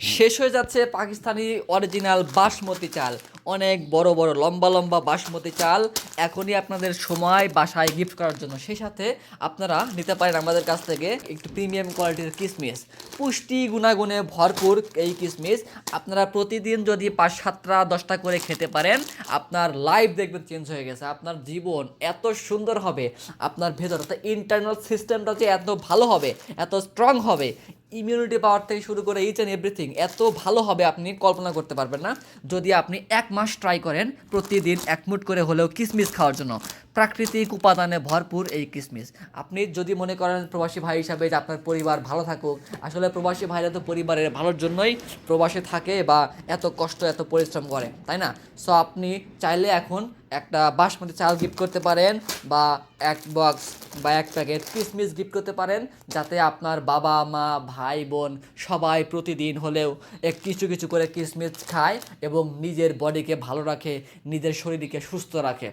শেষ হয়ে যাচ্ছে পাকিস্তানি অরিজিনাল বাসমতি চাল। অনেক বড় বড়, লম্বা লম্বা বাসমতি চাল। এখনই আপনাদের সময় বাসায় গিফট করার জন্য। সেই সাথে আপনারা নিতে পারেন আমাদের কাছ থেকে একটু প্রিমিয়াম কোয়ালিটির কিসমিস। পুষ্টি গুণাগুণে ভরপুর এই কিসমিস। আপনারা প্রতিদিন যদি পাঁচ সাতটা, দশটা করে খেতে পারেন, আপনার লাইফ দেখবেন চেঞ্জ হয়ে গেছে। আপনার জীবন এত সুন্দর হবে, আপনার ভেতর অর্থাৎ ইন্টারনাল সিস্টেমটা যে এত ভালো হবে, এত স্ট্রং হবে। ইমিউনিটি পাওয়ার থেকে শুরু করে ইচ অ্যান্ড এভরিথিং এত ভালো হবে আপনি কল্পনা করতে পারবেন না। যদি আপনি এক মাস ট্রাই করেন, প্রতিদিন এক মুঠ করে হলেও কিসমিস খাওয়ার জন্য। প্রাকৃতিক উপাদানে ভরপুর এই কিসমিস। আপনি যদি মনে করেন প্রবাসী ভাই হিসাবে যে আপনার পরিবার ভালো থাকুক, আসলে প্রবাসী ভাইরা তো পরিবারের ভালোর জন্যই প্রবাসে থাকে বা এত কষ্ট, এত পরিশ্রম করে, তাই না? সো আপনি চাইলে এখন একটা বাসমতি চাল গিফট করতে পারেন বা এক বক্স বা এক প্যাকেট কিসমিস গিফট করতে পারেন, যাতে আপনার বাবা, মা, ভাই, বোন সবাই প্রতিদিন হলেও এক কিছু কিছু করে কিসমিস খায় এবং নিজের বডিকে ভালো রাখে, নিজের শরীরকে সুস্থ রাখে।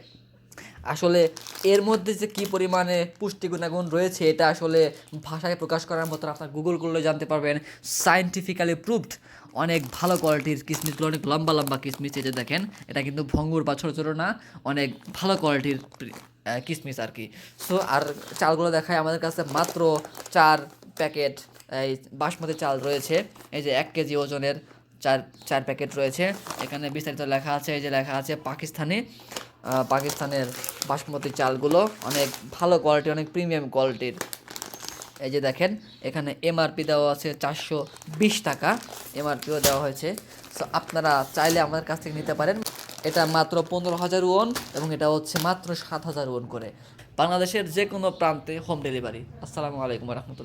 আসলে এর মধ্যে যে কী পরিমাণে পুষ্টি গুণাগুণ রয়েছে, এটা আসলে ভাষায় প্রকাশ করার মতো আপনার গুগল করলে জানতে পারবেন। সায়েন্টিফিক্যালি প্রুভড অনেক ভালো কোয়ালিটির কিসমিসগুলো, অনেক লম্বা লম্বা কিসমিস। যে দেখেন, এটা কিন্তু ভঙ্গুর বা ছোটো ছোটো না, অনেক ভালো কোয়ালিটির কিসমিস আর কি। সো আর চালগুলো দেখায় আমাদের কাছে। মাত্র চার প্যাকেট, এই বাসমতি চাল রয়েছে। এই যে এক কেজি ওজনের চার চার প্যাকেট রয়েছে। এখানে বিস্তারিত লেখা আছে, এই যে লেখা আছে পাকিস্তানি। পাকিস্তানের বাসমতি চালগুলো অনেক ভালো কোয়ালিটি অনেক প্রিমিয়াম কোয়ালিটির এই যে দেখেন, এখানে এমআরপি দেওয়া আছে চারশো বিশ টাকা। এমআরপিও দেওয়া হয়েছে। সো আপনারা চাইলে আমাদের কাছ থেকে নিতে পারেন। এটা মাত্র পনেরো হাজার ওন এবং এটা হচ্ছে মাত্র সাত হাজার ওন করে। বাংলাদেশের যে কোনো প্রান্তে হোম ডেলিভারি আসসালামু আলাইকুম রহমতুল্লাহ।